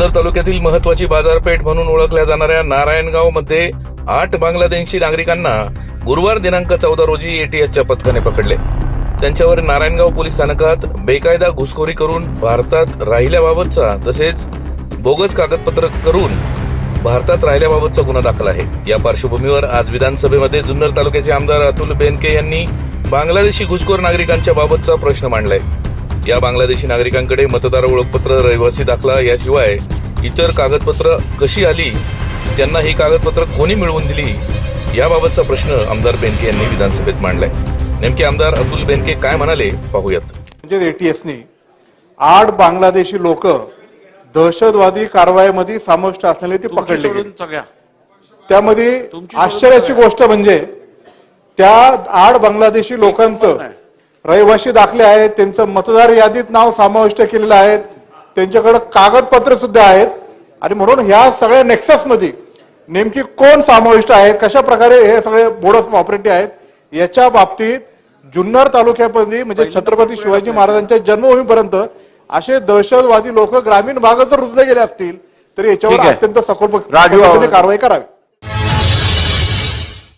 जुन्नर तालुक्यातील महत्वाची बाजारपेठ म्हणून ओळखल्या जाणाऱ्या नारायणगावमध्ये आठ बांगलादेशी नागरिकांना गुरुवार दिनांक चौदा रोजी एटीएसच्या पथकाने पकडले. त्यांच्यावर नारायणगाव पोलीस स्थानकात बेकायदा घुसखोरी करून भारतात राहिल्याबाबतचा तसेच बोगस कागदपत्र करून भारतात राहिल्याबाबतचा गुन्हा दाखल आहे. या पार्श्वभूमीवर आज विधानसभेमध्ये जुन्नर तालुक्याचे आमदार अतुल बेनके यांनी बांगलादेशी घुसखोर नागरिकांच्या बाबतचा प्रश्न मांडलाय. या बांगलादेशी नागरिकांकडे मतदार ओळखपत्र रहिवासी दाखला याशिवाय इतर कागदपत्र कशी आली त्यांना ही कागदपत्र कोणी मिळवून दिली याबाबतचा प्रश्न आमदार बेनके यांनी विधानसभेत मांडलाय. नेमके आमदार अतुल बेनके काय म्हणाले पाहूयात. म्हणजे एटीएसनी आठ बांगलादेशी लोक दहशतवादी कारवाईमध्ये समाविष्ट असलेले ते पकडले गेले. त्यामध्ये आश्चर्याची गोष्ट म्हणजे त्या आठ बांगलादेशी लोकांचं रहिवाशी दाखले आहेत त्यांचं मतदार यादीत नाव समाविष्ट केलेलं आहे त्यांच्याकडे कागदपत्र सुद्धा आहेत. आणि म्हणून ह्या सगळ्या नेक्ससमध्ये नेमकी कोण समाविष्ट आहेत कशा प्रकारे हे सगळे बोडस ऑपरेटिव्ह आहेत याच्या बाबतीत जुन्नर तालुक्यामध्ये म्हणजे छत्रपती शिवाजी महाराजांच्या जन्मभूमीपर्यंत असे दहशतवादी लोक ग्रामीण भागात जर रुजले गेले असतील तर याच्यावर आहे. अत्यंत सखोल कारवाई करावी.